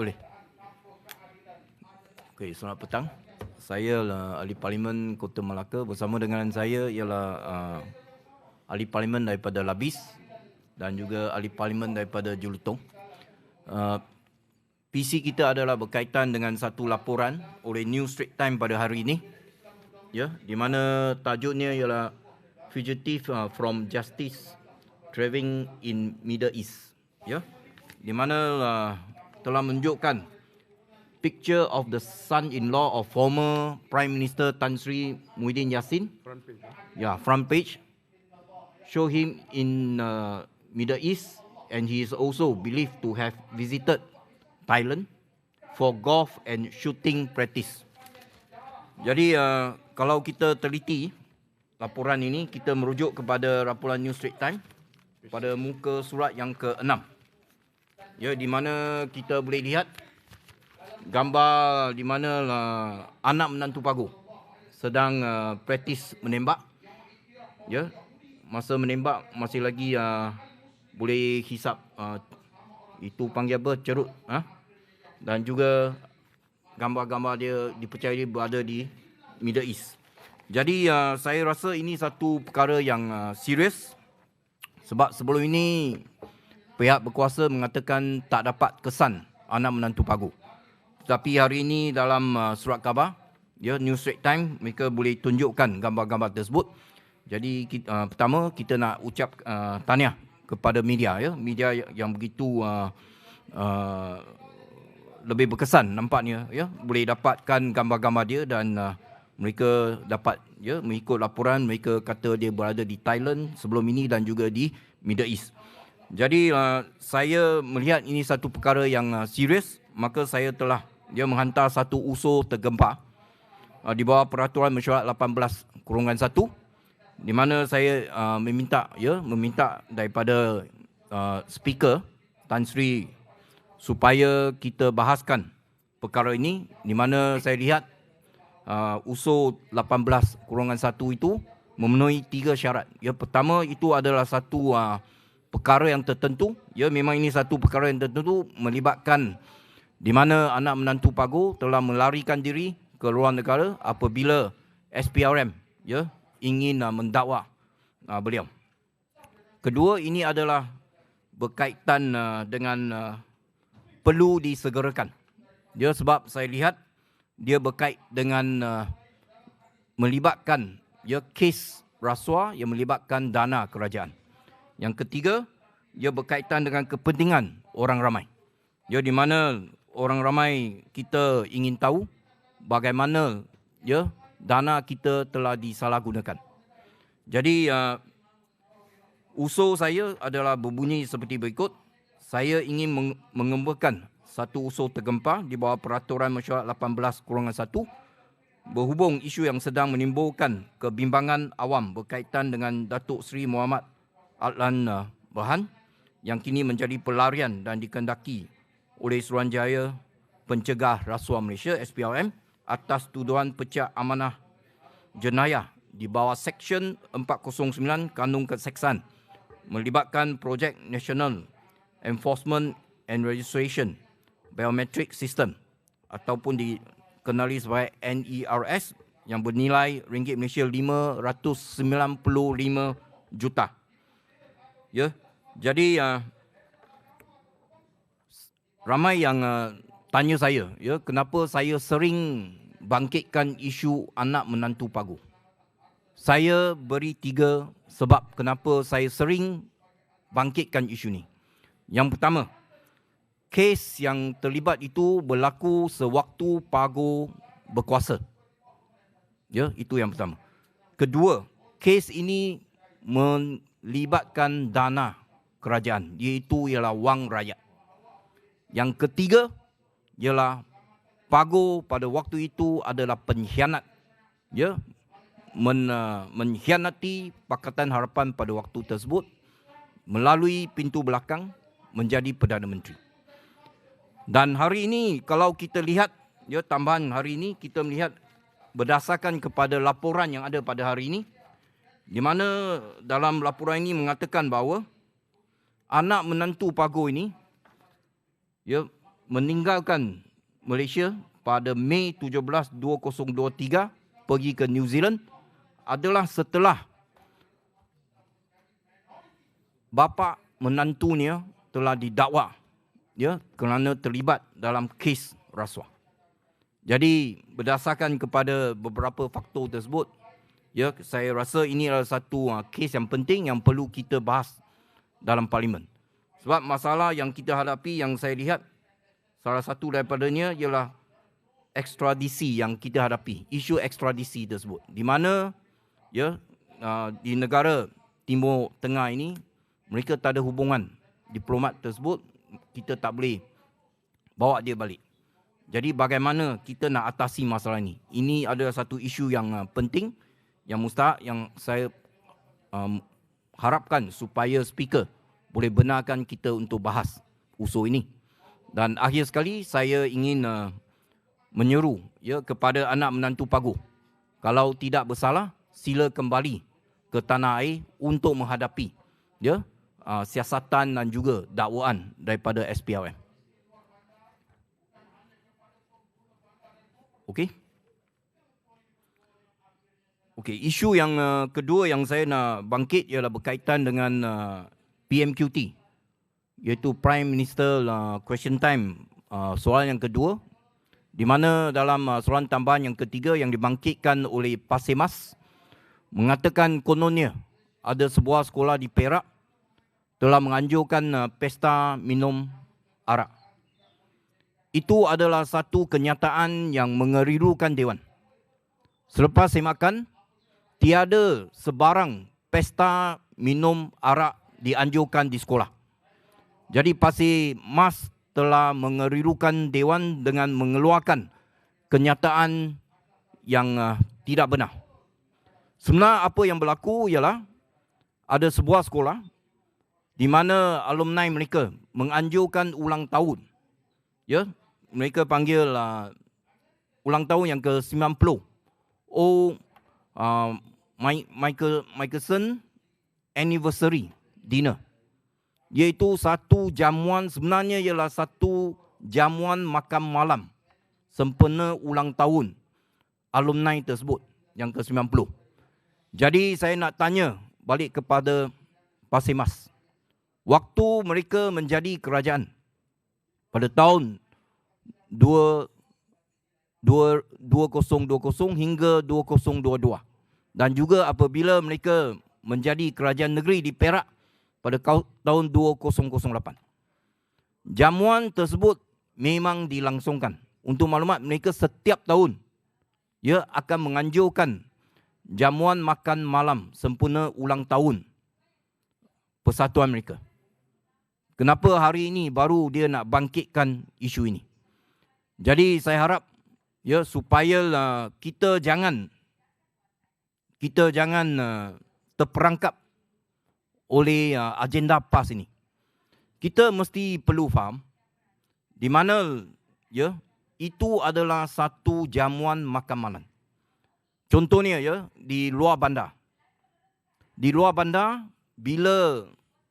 Boleh. Okey, selamat petang. Saya lah ahli parlimen Kota Melaka bersama dengan saya ialah uh, ahli parlimen daripada Labis dan juga ahli parlimen daripada Julutong. Uh, PC kita adalah berkaitan dengan satu laporan oleh New Straits Times pada hari ini. Ya, di mana tajuknya ialah Fugitive uh, from Justice Traveling in Middle East. Ya. Di mana uh, telah menunjukkan picture of the son-in-law of former Prime Minister Tan Sri Muhyiddin Yassin. Front page. Yeah, front page. Show him in uh, Middle East and he is also believed to have visited Thailand for golf and shooting practice. Jadi uh, kalau kita teliti laporan ini, kita merujuk kepada laporan New Straits Times pada muka surat yang ke-6. Ya, di mana kita boleh lihat gambar di mana uh, anak menantu pagu sedang uh, praktis menembak. Ya, masa menembak masih lagi uh, boleh hisap uh, itu panggil apa cerut ha? dan juga gambar-gambar dia dipercayai berada di Middle East. Jadi uh, saya rasa ini satu perkara yang uh, serius sebab sebelum ini pihak berkuasa mengatakan tak dapat kesan anak menantu pagu. Tetapi hari ini dalam uh, surat khabar ya New Straits Times mereka boleh tunjukkan gambar-gambar tersebut. Jadi kita, uh, pertama kita nak ucap uh, tahniah kepada media ya, media yang begitu uh, uh, lebih berkesan nampaknya ya boleh dapatkan gambar-gambar dia dan uh, mereka dapat ya mengikut laporan mereka kata dia berada di Thailand sebelum ini dan juga di Middle East. Jadi uh, saya melihat ini satu perkara yang uh, serius maka saya telah dia menghantar satu usul tergempar uh, di bawah peraturan mesyuarat 18 kurungan 1 di mana saya uh, meminta ya meminta daripada uh, speaker Tan Sri supaya kita bahaskan perkara ini di mana saya lihat uh, usul 18 kurungan 1 itu memenuhi tiga syarat. Ya pertama itu adalah satu uh, perkara yang tertentu. Ya memang ini satu perkara yang tertentu melibatkan di mana anak menantu Pagu telah melarikan diri ke luar negara apabila SPRM ya ingin uh, mendakwa uh, beliau. Kedua ini adalah berkaitan uh, dengan uh, perlu disegerakan. Dia sebab saya lihat dia berkait dengan uh, melibatkan ya kes rasuah yang melibatkan dana kerajaan. Yang ketiga, dia berkaitan dengan kepentingan orang ramai. Ya di mana orang ramai kita ingin tahu bagaimana ya dana kita telah disalahgunakan. Jadi uh, usul saya adalah berbunyi seperti berikut saya ingin mengembakan satu usul tergempar di bawah peraturan mesyuarat 18 kurungan 1 berhubung isu yang sedang menimbulkan kebimbangan awam berkaitan dengan Datuk Seri Muhammad Adlan Berhan yang kini menjadi pelarian dan dikendaki oleh Suruhanjaya Pencegah Rasuah Malaysia SPRM atas tuduhan pecah amanah jenayah di bawah Seksyen 409 Kanun Keseksan melibatkan projek nasional Enforcement and Registration Biometric System ataupun dikenali sebagai NERS yang bernilai ringgit Malaysia 595 juta. Ya. Jadi uh, ramai yang uh, tanya saya, ya, kenapa saya sering bangkitkan isu anak menantu pagu. Saya beri tiga sebab kenapa saya sering bangkitkan isu ini. Yang pertama, kes yang terlibat itu berlaku sewaktu Pago berkuasa. Ya, itu yang pertama. Kedua, kes ini melibatkan dana kerajaan, iaitu ialah wang rakyat. Yang ketiga, ialah Pago pada waktu itu adalah pengkhianat. Ya, men, uh, mengkhianati Pakatan Harapan pada waktu tersebut melalui pintu belakang menjadi Perdana Menteri. Dan hari ini kalau kita lihat ya tambahan hari ini kita melihat berdasarkan kepada laporan yang ada pada hari ini di mana dalam laporan ini mengatakan bahawa anak menantu Pago ini ya meninggalkan Malaysia pada Mei 17 2023 pergi ke New Zealand adalah setelah bapa menantunya telah didakwa ya kerana terlibat dalam kes rasuah. Jadi berdasarkan kepada beberapa faktor tersebut ya saya rasa ini adalah satu uh, kes yang penting yang perlu kita bahas dalam parlimen. Sebab masalah yang kita hadapi yang saya lihat salah satu daripadanya ialah ekstradisi yang kita hadapi, isu ekstradisi tersebut. Di mana ya uh, di negara Timur Tengah ini mereka tak ada hubungan diplomat tersebut, kita tak boleh bawa dia balik. Jadi bagaimana kita nak atasi masalah ini? Ini adalah satu isu yang uh, penting yang mustahak yang saya um, harapkan supaya speaker boleh benarkan kita untuk bahas usul ini. Dan akhir sekali saya ingin uh, menyeru ya kepada anak menantu Pagu. Kalau tidak bersalah, sila kembali ke tanah air untuk menghadapi ya uh, siasatan dan juga dakwaan daripada SPRM. Okey. Okey, isu yang uh, kedua yang saya nak bangkit ialah berkaitan dengan uh, PMQT iaitu Prime Minister uh, Question Time uh, soalan yang kedua di mana dalam uh, soalan tambahan yang ketiga yang dibangkitkan oleh Pasemas mengatakan kononnya ada sebuah sekolah di Perak telah menganjurkan uh, pesta minum arak. Itu adalah satu kenyataan yang mengerirukan Dewan. Selepas semakan, tiada sebarang pesta minum arak dianjurkan di sekolah. Jadi Pasir Mas telah mengerirukan Dewan dengan mengeluarkan kenyataan yang uh, tidak benar. Sebenarnya apa yang berlaku ialah ada sebuah sekolah di mana alumni mereka menganjurkan ulang tahun. Ya, mereka panggil uh, ulang tahun yang ke-90. Oh, uh, Michael Michelson anniversary dinner iaitu satu jamuan sebenarnya ialah satu jamuan makan malam sempena ulang tahun alumni tersebut yang ke-90. Jadi saya nak tanya balik kepada Pasir Mas. Waktu mereka menjadi kerajaan pada tahun 2 2020 hingga 2022 dan juga apabila mereka menjadi kerajaan negeri di Perak pada tahun 2008. Jamuan tersebut memang dilangsungkan. Untuk maklumat mereka setiap tahun ia akan menganjurkan jamuan makan malam sempurna ulang tahun persatuan mereka. Kenapa hari ini baru dia nak bangkitkan isu ini? Jadi saya harap ya supaya uh, kita jangan kita jangan uh, terperangkap oleh uh, agenda PAS ini. Kita mesti perlu faham di mana ya itu adalah satu jamuan makan malam. Contohnya ya di luar bandar. Di luar bandar bila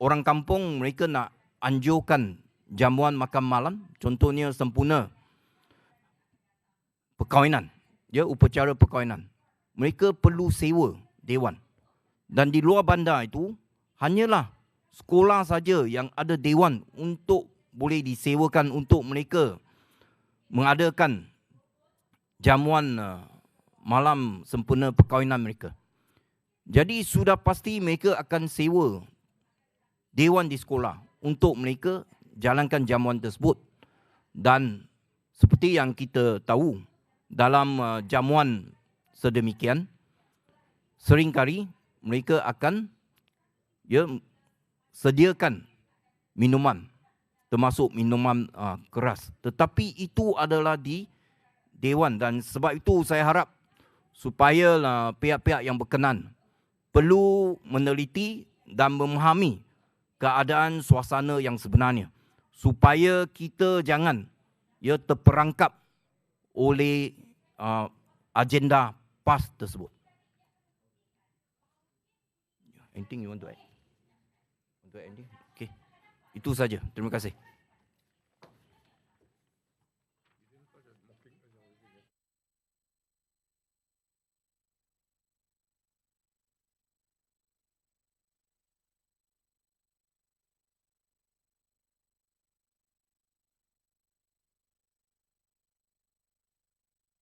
orang kampung mereka nak anjurkan jamuan makan malam, contohnya sempurna perkahwinan, ya upacara perkahwinan. Mereka perlu sewa dewan. Dan di luar bandar itu hanyalah sekolah saja yang ada dewan untuk boleh disewakan untuk mereka mengadakan jamuan uh, malam sempurna perkahwinan mereka. Jadi sudah pasti mereka akan sewa dewan di sekolah untuk mereka jalankan jamuan tersebut. Dan seperti yang kita tahu dalam uh, jamuan sedemikian seringkali mereka akan ya sediakan minuman termasuk minuman uh, keras. Tetapi itu adalah di dewan dan sebab itu saya harap supaya uh, pihak-pihak yang berkenan perlu meneliti dan memahami keadaan suasana yang sebenarnya supaya kita jangan ya terperangkap oleh uh, agenda PAS tersebut. Anything you want to add? untuk ending. Okey. Itu saja. Terima kasih.